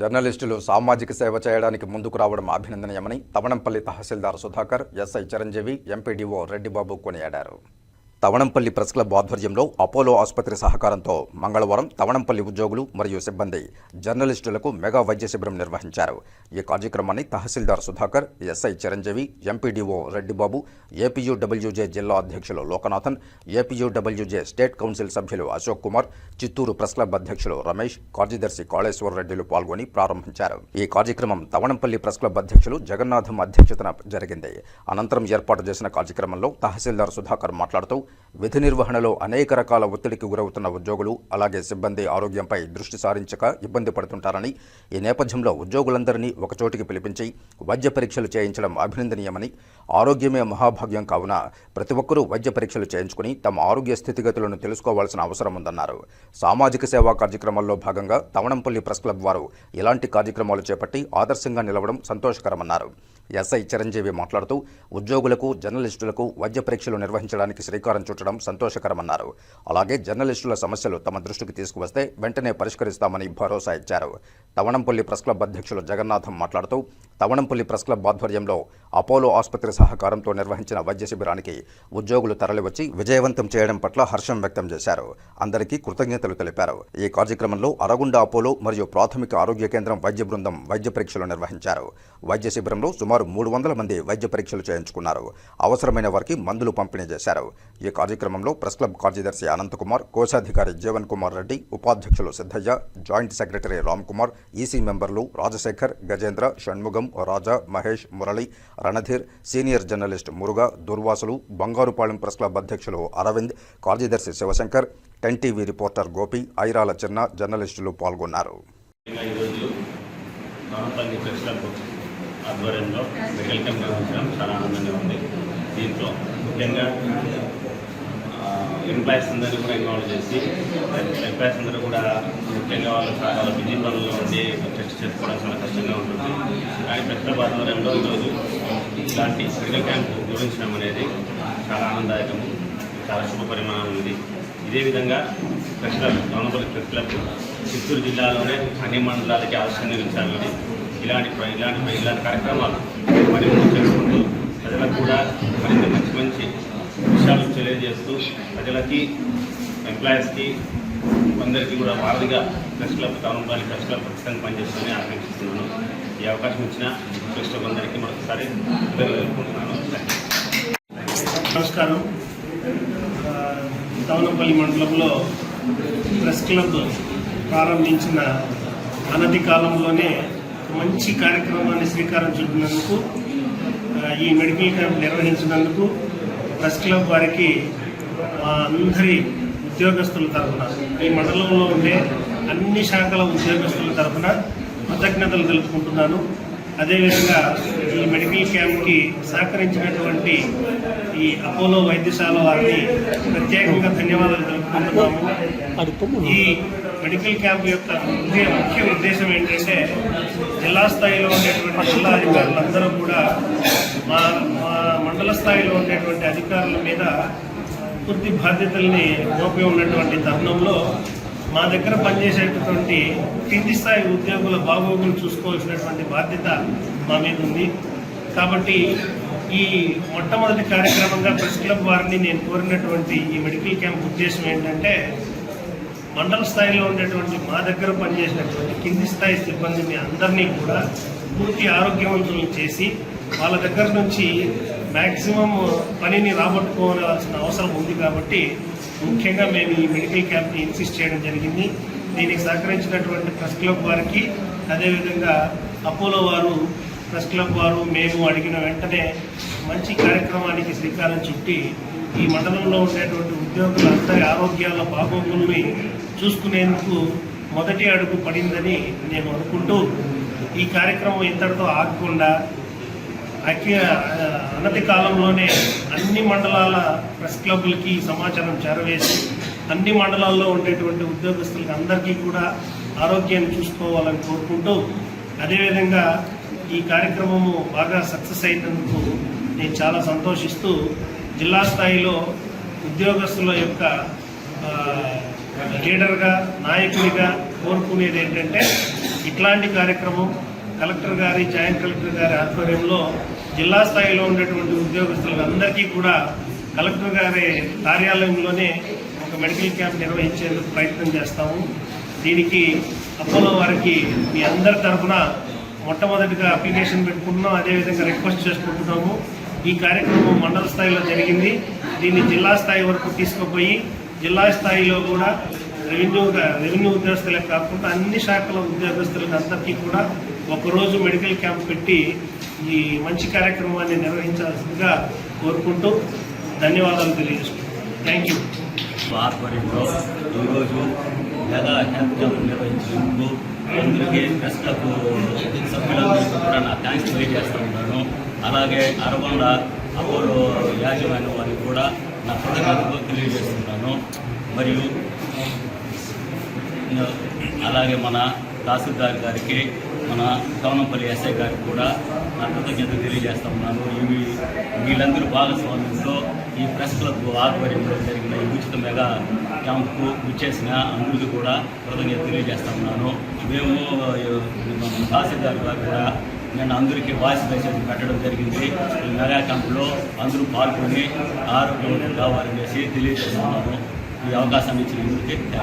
జర్నలిస్టులు సామాజిక సేవ చేయడానికి ముందుకు రావడం అభినందనీయమని తవణంపల్లి తహసీల్దార్ సుధాకర్ ఎస్ఐ చిరంజీవి ఎంపీడీఓ రెడ్డిబాబు కొనియాడారు. తవణంపల్లి ప్రెస్ క్లబ్ ఆధ్వర్యంలో అపోలో ఆసుపత్రి సహకారంతో మంగళవారం తవణంపల్లి ఉద్యోగులు మరియు సిబ్బంది జర్నలిస్టులకు మెగా వైద్య శిబిరం నిర్వహించారు. ఈ కార్యక్రమాన్ని తహసీల్దార్ Sudhakar SI Chiranjeevi MPDO Reddybabu APUWJ జిల్లా అధ్యక్షులు లోకనాథన్ ఏపీయూడబ్ల్యూజే స్టేట్ కౌన్సిల్ సభ్యులు అశోక్ కుమార్ చిత్తూరు ప్రెస్ క్లబ్ అధ్యక్షులు రమేష్ కార్యదర్శి కాళేశ్వర రెడ్డిలు పాల్గొని ప్రారంభించారు. ఈ కార్యక్రమం తవణంపల్లి ప్రెస్ క్లబ్ అధ్యక్షులు జగన్నాథం అధ్యక్షతన జరిగింది. అనంతరం ఏర్పాటు చేసిన కార్యక్రమంలో తహసీల్దార్ సుధాకర్ మాట్లాడుతూ విధి నిర్వహణలో అనేక రకాల ఒత్తిడికి గురవుతున్న ఉద్యోగులు అలాగే సిబ్బంది ఆరోగ్యంపై దృష్టి సారించక ఇబ్బంది పడుతుంటారని ఈ నేపథ్యంలో ఉద్యోగులందరినీ ఒకచోటికి పిలిపించి వైద్య పరీక్షలు చేయించడం అభినందనీయమని ఆరోగ్యమే మహాభాగ్యం కావున ప్రతి ఒక్కరూ వైద్య పరీక్షలు చేయించుకుని తమ ఆరోగ్య స్థితిగతులను తెలుసుకోవాల్సిన అవసరం ఉందన్నారు. సామాజిక సేవా కార్యక్రమాల్లో భాగంగా తవణంపల్లి ప్రెస్ క్లబ్ వారు ఇలాంటి కార్యక్రమాలు చేపట్టి ఆదర్శంగా నిలవడం సంతోషకరమన్నారు. ఎస్ఐ చిరంజీవి మాట్లాడుతూ ఉద్యోగులకు జర్నలిస్టులకు వైద్య పరీక్షలు నిర్వహించడానికి శ్రీకారం చుట్టడం సంతోషకరమన్నారు. అలాగే జర్నలిస్టుల సమస్యలు తమ దృష్టికి తీసుకువస్తే వెంటనే పరిష్కరిస్తామని భరోసా ఇచ్చారు. తవణంపల్లి ప్రెస్ క్లబ్ అధ్యక్షులు జగన్నాథం మాట్లాడుతూ తవణంపల్లి ప్రెస్ క్లబ్ ఆధ్వర్యంలో అపోలో ఆసుపత్రి సహకారంతో నిర్వహించిన వైద్య శిబిరానికి ఉద్యోగులు తరలివచ్చి విజయవంతం చేయడం పట్ల హర్షం వ్యక్తం చేశారు. అందరికీ కృతజ్ఞతలు తెలిపారు. ఈ కార్యక్రమంలో అరగుండ అపోలో మరియు ప్రాథమిక ఆరోగ్య కేంద్రం వైద్య బృందం వైద్య పరీక్షలు నిర్వహించారు. వైద్య శిబిరంలో సుమారు మూడు వందల మంది వైద్య పరీక్షలు చేయించుకున్నారు. అవసరమైన వారికి మందులు పంపిణీ చేశారు. ఈ కార్యక్రమంలో ప్రెస్ క్లబ్ కార్యదర్శి అనంతకుమార్ కోశాధికారి జీవన్ కుమార్ రెడ్డి ఉపాధ్యక్షులు Siddaiah joint secretary Ram Kumar EC మెంబర్లు Rajasekhar Gajendra Shanmugam Raja Mahesh Murali Randhir senior journalist Muruga Durvasulu Bangarupalem press club అధ్యక్షులు అరవింద్ కార్యదర్శి Sivasankar ten TV reporter Gopi Irala చిన్న జర్నలిస్టులు పాల్గొన్నారు. ఆధ్వర్యంలో మెడికల్ చాలా ఆనందంగా ఉంది. దీంట్లో ముఖ్యంగా ఎంప్లాయీస్ అందరూ కూడా ఇన్వాల్వ్ చేసి ఎంప్లాయీస్ అందరూ కూడా ముఖ్యంగా వాళ్ళు వాళ్ళ బిజీ పనుల్లో ఉండి టెస్ట్ చేసుకోవడం చాలా కష్టంగా ఉంటుంది. కానీ ప్రెస్ క్లబ్ ఆధ్వర్యంలో ఈరోజు ఇలాంటి మెడికల్ క్యాంప్ నిర్వహించడం అనేది చాలా ఆనందదాయకము చాలా శుభ పరిమాణం ఉంది. ఇదే విధంగా press club government press club Chittoor జిల్లాలోనే అన్ని మండలాలకి అవసరం నిలిచాలని ఇలాంటి ఇలాంటి ఇలాంటి కార్యక్రమాలు మరి ముందు చేసుకుంటూ ప్రజలకు కూడా మరింత మంచి మంచి విషయాలు తెలియజేస్తూ ప్రజలకి ఎంప్లాయీస్కి అందరికీ కూడా వారధిగా press club town press club ఖచ్చితంగా పనిచేస్తుందని ఆకాంక్షిస్తున్నాను. ఈ అవకాశం ఇచ్చిన ప్రెస్ క్లబ్ అందరికీ మరొకసారి తెలుపుకుంటున్నాను నమస్కారం. టౌనపల్లి మండలంలో ప్రెస్ క్లబ్ ప్రారంభించిన అనతి కాలంలోనే మంచి కార్యక్రమాన్ని శ్రీకారం చుట్టినందుకు ఈ మెడికల్ క్యాంప్ నిర్వహించినందుకు ప్రెస్ క్లబ్ వారికి మా అందరి ఉద్యోగస్తుల తరఫున ఈ మండలంలో ఉండే అన్ని శాఖల ఉద్యోగస్తుల తరఫున కృతజ్ఞతలు తెలుపుకుంటున్నాను. అదేవిధంగా ఈ మెడికల్ క్యాంప్కి సహకరించినటువంటి ఈ అపోలో వైద్యశాల వారిని ప్రత్యేకంగా ధన్యవాదాలు తెలుపుకుంటున్నాము. ఈ మెడికల్ క్యాంప్ యొక్క ముఖ్య ముఖ్య ఉద్దేశం ఏంటంటే జిల్లా స్థాయిలో ఉండేటువంటి జిల్లా అధికారులందరూ కూడా మా మా మండల స్థాయిలో ఉండేటువంటి అధికారుల మీద పూర్తి బాధ్యతల్ని మోపి ఉన్నటువంటి తరుణంలో మా దగ్గర పనిచేసేటటువంటి కింది స్థాయి ఉద్యోగుల బాగోగులు చూసుకోవాల్సినటువంటి బాధ్యత మా మీద ఉంది. కాబట్టి ఈ మొట్టమొదటి కార్యక్రమంగా ప్రెస్ క్లబ్ వారిని నేను కోరినటువంటి ఈ మెడికల్ క్యాంప్ ఉద్దేశం ఏంటంటే మండల స్థాయిలో ఉండేటువంటి మా దగ్గర పనిచేసినటువంటి కింది స్థాయి సిబ్బందిని అందరినీ కూడా పూర్తి ఆరోగ్యవంతులను చేసి వాళ్ళ దగ్గర నుంచి మ్యాక్సిమం పనిని రాబట్టుకోవాల్సిన అవసరం ఉంది కాబట్టి ముఖ్యంగా మేము ఈ మెడికల్ క్యాంప్ని ఇన్సిస్ట్ చేయడం జరిగింది. దీనికి సహకరించినటువంటి ప్రెస్ క్లబ్ వారికి అదేవిధంగా అపోలో వారు ప్రెస్ క్లబ్ వారు మేము అడిగిన వెంటనే మంచి కార్యక్రమానికి శ్రీకారం చుట్టి ఈ మండలంలో ఉండేటువంటి ఉద్యోగులందరి ఆరోగ్యాల బాగోగుల్ని చూసుకునేందుకు మొదటి అడుగు పడిందని నేను అనుకుంటూ ఈ కార్యక్రమం ఇంతటితో ఆగకుండా అఖి అనతి కాలంలోనే అన్ని మండలాల ప్రెస్ క్లబ్లకి సమాచారం చేరవేసి అన్ని మండలాల్లో ఉండేటువంటి ఉద్యోగస్తులకి అందరికీ కూడా ఆరోగ్యాన్ని చూసుకోవాలని కోరుకుంటూ అదేవిధంగా ఈ కార్యక్రమము బాగా సక్సెస్ అయినందుకు నేను చాలా సంతోషిస్తూ జిల్లా స్థాయిలో ఉద్యోగస్తుల యొక్క లీడర్గా నాయకుడిగా కోరుకునేది ఏంటంటే ఇట్లాంటి కార్యక్రమం కలెక్టర్ గారి జాయింట్ కలెక్టర్ గారి ఆధ్వర్యంలో జిల్లా స్థాయిలో ఉండేటువంటి ఉద్యోగస్తులందరికీ కూడా కలెక్టర్ గారి కార్యాలయంలోనే ఒక మెడికల్ క్యాంప్ నిర్వహించేందుకు ప్రయత్నం చేస్తాము. దీనికి అపోలో వారికి మీ అందరి తరఫున మొట్టమొదటిగా అప్లికేషన్ పెట్టుకుంటున్నాం. అదేవిధంగా రిక్వెస్ట్ చేసుకుంటున్నాము. ఈ కార్యక్రమం మండల స్థాయిలో జరిగింది. దీన్ని జిల్లా స్థాయి వరకు తీసుకుపోయి జిల్లా స్థాయిలో కూడా రెవెన్యూ రెవెన్యూ ఉద్యోగస్తులకు కాకుండా అన్ని శాఖల ఉద్యోగస్తులకు అందరికీ కూడా ఒకరోజు మెడికల్ క్యాంప్ పెట్టి ఈ మంచి కార్యక్రమాన్ని నిర్వహించాల్సిందిగా కోరుకుంటూ ధన్యవాదాలు తెలియజేసుకుంటున్నాను. థ్యాంక్ యూ ఆధ్వర్యంలో ఈరోజు మెగా హెల్త్ క్యాంప్ నిర్వహించినందుకు అందరికీ ప్రెస్ సభ్యులందరికీ కూడా నా థ్యాంక్స్ తెలియజేస్తూ ఉన్నాను. అలాగే అరగొండ అపోలో యాజమాన్యం వారికి కూడా నా కృతజ్ఞతలు తెలియజేస్తున్నాను. మరియు అలాగే మన తహసీల్దార్ గారికి మన కవనంపల్లి ఎస్ఐ గారికి కూడా నా కృతజ్ఞతలు తెలియజేస్తా ఉన్నాను. ఇవి వీళ్ళందరూ భాగస్వామ్యంతో ఈ ప్రెస్ క్లబ్ ఆధ్వర్యంలో జరిగిన ఈ ఉచిత మెగా క్యాంప్కు విచ్చేసిన అందరికీ కూడా కృతజ్ఞత తెలియజేస్తా ఉన్నాను. మేము మన తహసీల్దార్ గారు కూడా నేను అందరికీ వాయిస్ మెసేజ్ పెట్టడం జరిగింది. ఈ మెగా క్యాంపులో అందరూ పాల్గొని ఆరోగ్యం కావాలనేసి తెలియజేస్తున్నాను ఈ అవకాశం ఇచ్చిన అందరికీ